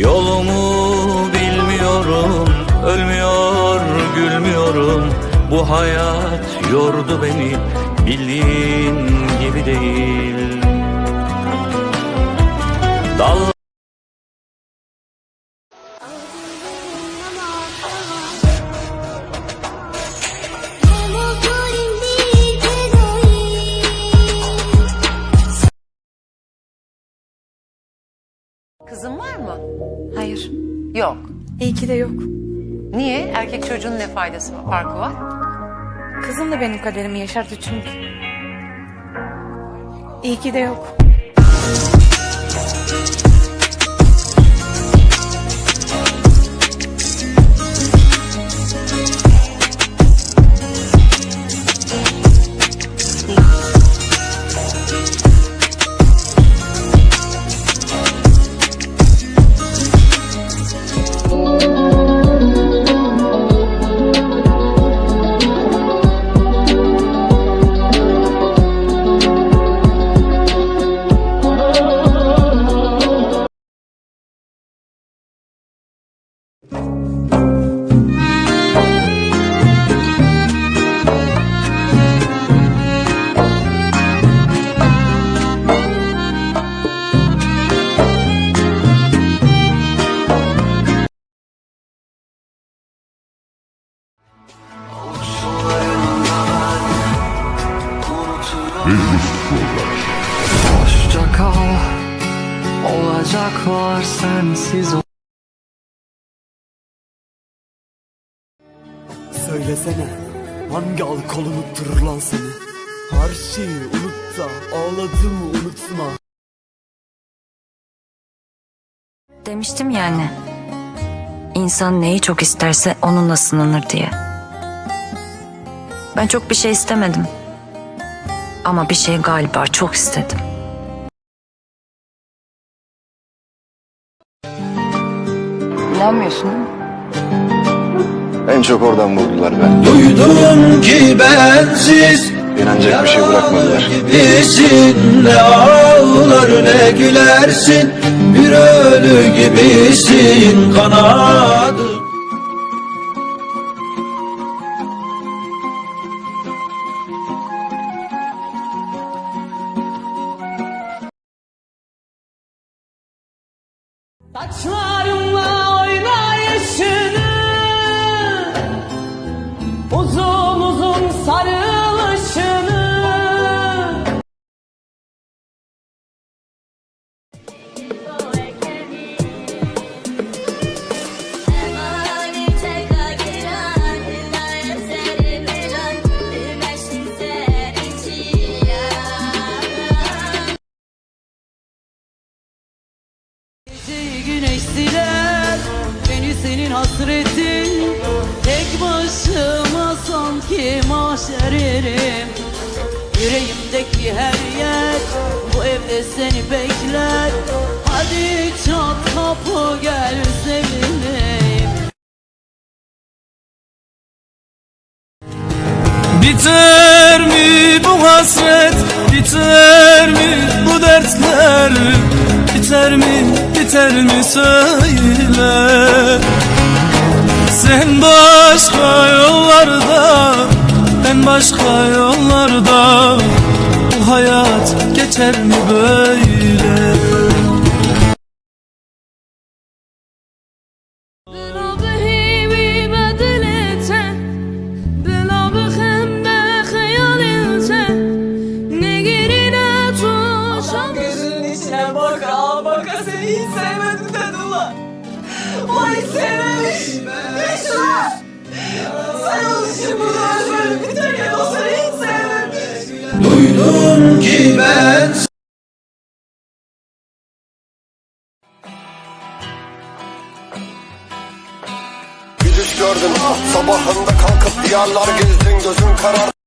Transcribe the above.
Yolumu bilmiyorum Ölmüyor gülmüyorum. Bu hayat yordu beni Bildiğin gibi değil. Dal Kızın var mı? Hayır. Yok. İyi ki de yok. Niye? Erkek çocuğun ne faydası var, farkı var? Kızım da benim kaderimi yaşardı çünkü. İyi ki de yok. Hoşça kal Olacaklar sensiz Söylesene hangi al kol unutturur lan seni Her şeyi unut da ağladığımı unutma Demiştim yani. İnsan neyi çok isterse onunla sınanır diye. Ben çok bir şey istemedim. Ama bir şey galiba çok istedim. İnanmıyorsun değil mi? En çok oradan vurdular ben. Duydum ki bensiz İnanacak bir şey bırakmadılar. gibisin Ne ağlar ne gülersin Bir ölü gibisin kanadı I try. Geceyi güneş siler Beni senin hasretin. Tek başıma sanki mahşerim. Yüreğimdeki her yer Bu evde seni bekler biter mi söyle? Sen başka yollarda Ben başka yollarda. Bu hayat geçer mi böyle Duydum ki ben Bir düş gördüm sabahında kalkıp diyarlar gezdin gözün karar